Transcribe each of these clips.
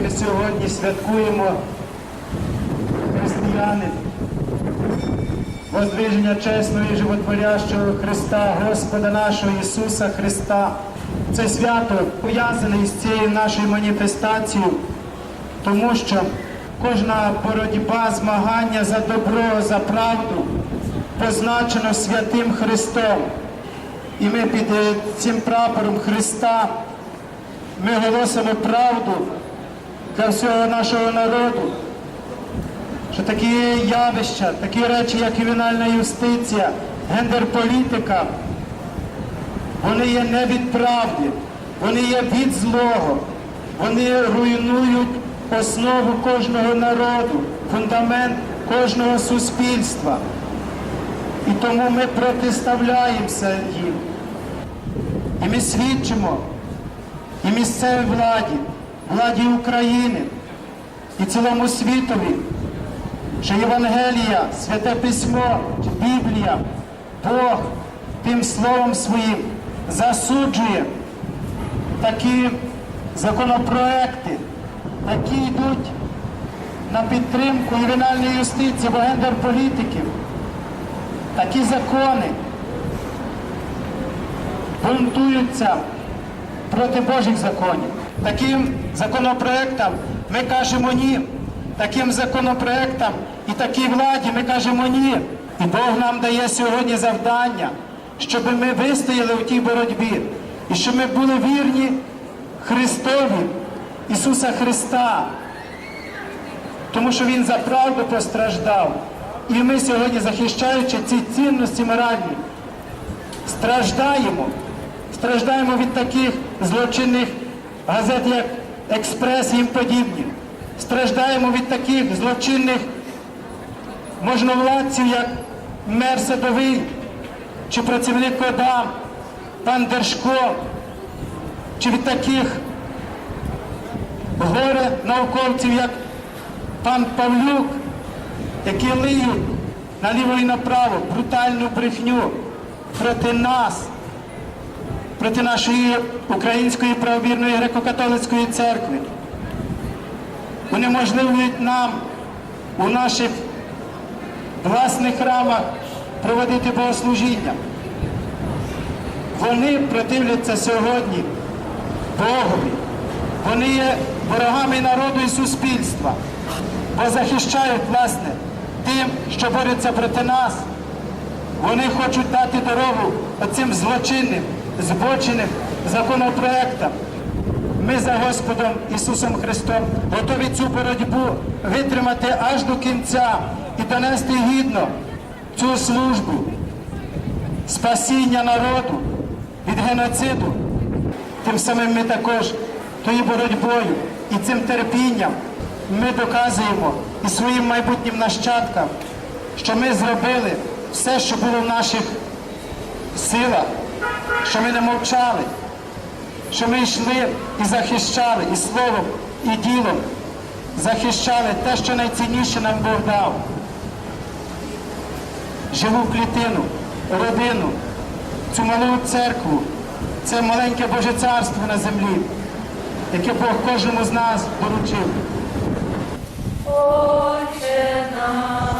Ми сьогодні святкуємо християни, воздвиження чесного і животворящого Христа, Господа нашого Ісуса Христа. Це свято пов'язане з цією нашою маніфестацією, тому що кожна боротьба, змагання за добро, за правду позначено святим Христом. І ми під цим прапором Христа ми голосимо правду для всього нашого народу, що такі явища, такі речі, як ювенальна юстиція, гендерполітика, вони є не від правди, вони є від злого, вони руйнують основу кожного народу, фундамент кожного суспільства. І тому ми протиставляємося їм. І ми свідчимо і місцевій владі, владі України і цілому світові, що Євангелія, Святе Письмо, Біблія, Бог тим словом своїм засуджує такі законопроекти, які йдуть на підтримку ювенальної юстиції, або гендер-політиків, такі закони бунтуються проти Божих законів. Таким законопроектам ми кажемо ні. Таким законопроектам і такій владі ми кажемо ні. І Бог нам дає сьогодні завдання, щоб ми вистояли у тій боротьбі і щоб ми були вірні Христові, Ісуса Христа, тому що Він за правду постраждав. І ми сьогодні, захищаючи ці цінності моральні, страждаємо. Страждаємо від таких злочинних газет, як Експрес і їм подібні. Страждаємо від таких злочинних можновладців, як мер Садовий, чи працівник ОДА, пан Держко, чи від таких горе науковців, як пан Павлюк, які лиють наліво і направо брутальну брехню проти нас проти нашої української правовірної греко-католицької церкви. Унеможливують нам у наших власних храмах проводити богослужіння. Вони противляться сьогодні Богові. Вони є ворогами народу і суспільства, бо захищають, власне, тим, що борються проти нас. Вони хочуть дати дорогу оцим злочинним, збоченим законопроектам. Ми за Господом Ісусом Христом готові цю боротьбу витримати аж до кінця і донести гідно цю службу спасіння народу від геноциду. Тим самим ми також тою боротьбою і цим терпінням ми доказуємо і своїм майбутнім нащадкам, що ми зробили все, що було в наших силах, що ми не мовчали, що ми йшли і захищали і словом, і ділом захищали те, що найцінніше нам Бог дав. Живу клітину, родину, цю малу церкву, це маленьке Боже царство на землі, яке Бог кожному з нас доручив. Отче наш,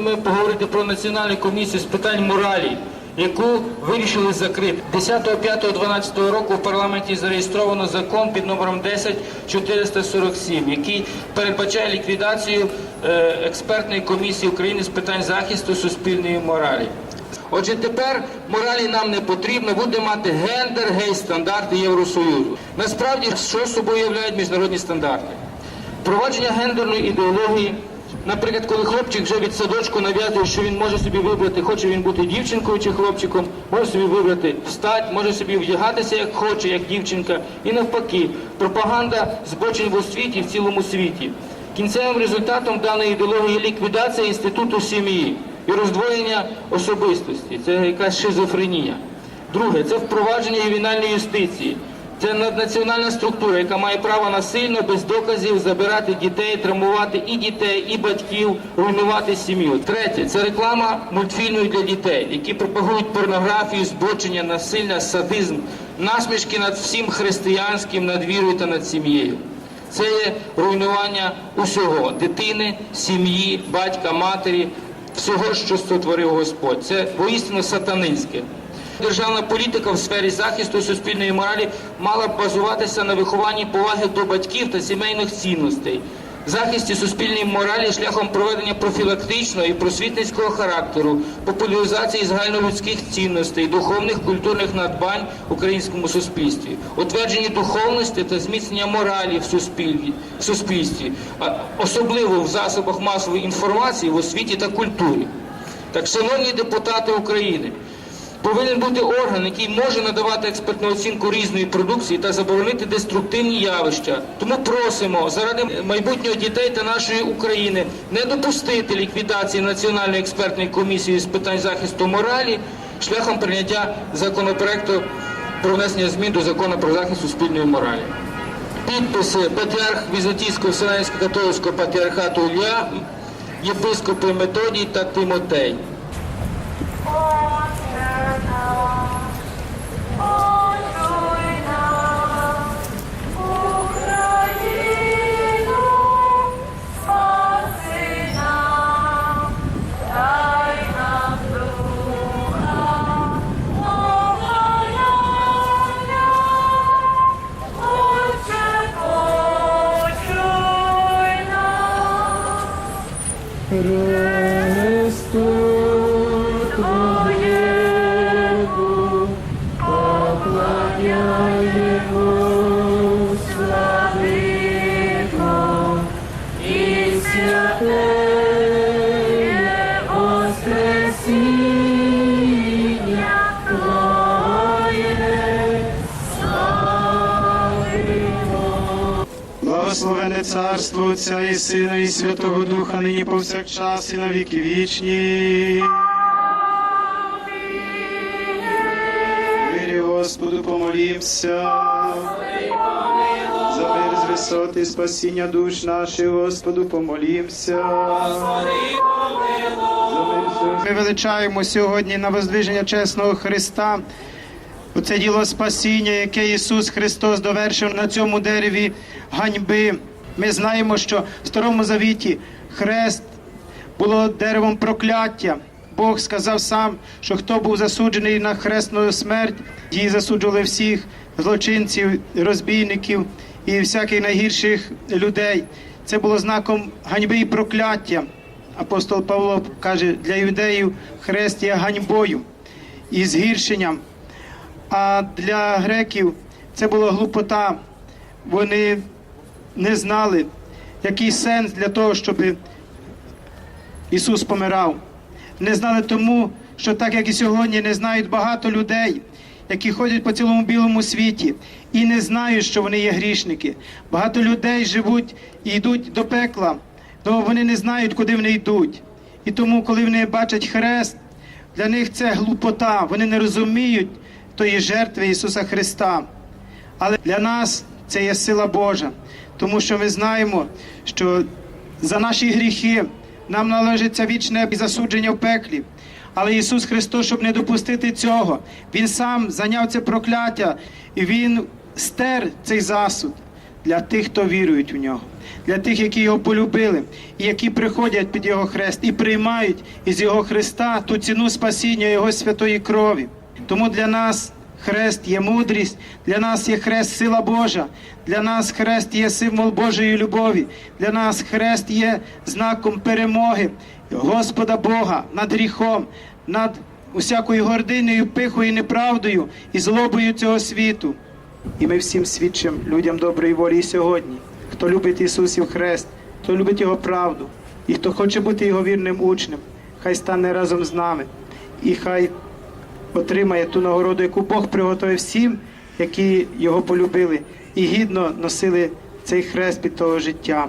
ми поговорити про національну комісію з питань моралі, яку вирішили закрити. 10.05.12 року в парламенті зареєстровано закон під номером 10447, який передбачає ліквідацію е, експертної комісії України з питань захисту суспільної моралі. Отже, тепер моралі нам не потрібно, буде мати гендер, гей стандарти Євросоюзу. Насправді, що собою являють міжнародні стандарти? Впровадження гендерної ідеології. Наприклад, коли хлопчик вже від садочку нав'язує, що він може собі вибрати, хоче він бути дівчинкою чи хлопчиком, може собі вибрати стать, може собі вдягатися як хоче, як дівчинка. І навпаки, пропаганда збочень в освіті в цілому світі. Кінцевим результатом даної ідеології ліквідація інституту сім'ї. і роздвоєння особистості. Це якась шизофренія. Друге, це впровадження ювенальної юстиції. Це наднаціональна структура, яка має право насильно, без доказів забирати дітей, травмувати і дітей, і батьків, руйнувати сім'ю. Третє це реклама мультфільмів для дітей, які пропагують порнографію, збочення, насилля, садизм, насмішки над всім християнським, над вірою та над сім'єю. Це є руйнування усього дитини, сім'ї, батька, матері, всього, що створив Господь. Це воістину сатанинське. Державна політика в сфері захисту суспільної моралі мала б базуватися на вихованні поваги до батьків та сімейних цінностей, захисті суспільної моралі шляхом проведення профілактичного і просвітницького характеру, популяризації загальнолюдських цінностей, духовних культурних надбань в українському суспільстві, утвердженні духовності та зміцнення моралі в суспільстві, в суспільстві, особливо в засобах масової інформації в освіті та культурі. Так, шановні депутати України. Повинен бути орган, який може надавати експертну оцінку різної продукції та заборонити деструктивні явища. Тому просимо заради майбутнього дітей та нашої України не допустити ліквідації Національної експертної комісії з питань захисту моралі шляхом прийняття законопроекту про внесення змін до закону про захист суспільної моралі. Підписи патріарх Візантійського Вселенського католицького патріархату Ілля, єпископи Методій та Тимотей. Guru. Благословене царство Отця і Сина, і Святого Духа, нині повсякчас і на віки вічні. Мирі Господу помолімся. За мир з висоти спасіння душ наших, Господу помолімся. Ми величаємо сьогодні на воздвиження чесного Христа. Оце діло спасіння, яке Ісус Христос довершив на цьому дереві ганьби. Ми знаємо, що в Старому Завіті хрест було деревом прокляття. Бог сказав сам, що хто був засуджений на хресну смерть, її засуджували всіх злочинців, розбійників і всяких найгірших людей. Це було знаком ганьби і прокляття. Апостол Павло каже, для юдеїв хрест є ганьбою і згіршенням. А для греків це була глупота. Вони не знали, який сенс для того, щоб Ісус помирав. Не знали тому, що так як і сьогодні не знають багато людей, які ходять по цілому білому світі і не знають, що вони є грішники. Багато людей живуть і йдуть до пекла, але вони не знають, куди вони йдуть. І тому, коли вони бачать хрест, для них це глупота. Вони не розуміють тої жертви Ісуса Христа. Але для нас це є сила Божа, тому що ми знаємо, що за наші гріхи нам належиться вічне засудження в пеклі. Але Ісус Христос, щоб не допустити цього, Він сам зайняв це прокляття і Він стер цей засуд для тих, хто вірують в нього, для тих, які його полюбили, і які приходять під Його хрест і приймають із Його Христа ту ціну спасіння Його святої крові. Тому для нас хрест є мудрість, для нас є хрест сила Божа, для нас хрест є символ Божої любові, для нас хрест є знаком перемоги Господа Бога над гріхом, над усякою гординою, пихою, неправдою і злобою цього світу. І ми всім свідчимо людям доброї волі і сьогодні, хто любить Ісусів Хрест, хто любить Його правду, і хто хоче бути Його вірним учнем, хай стане разом з нами, і хай отримає ту нагороду, яку Бог приготовив всім, які його полюбили, і гідно носили цей хрест під того життя.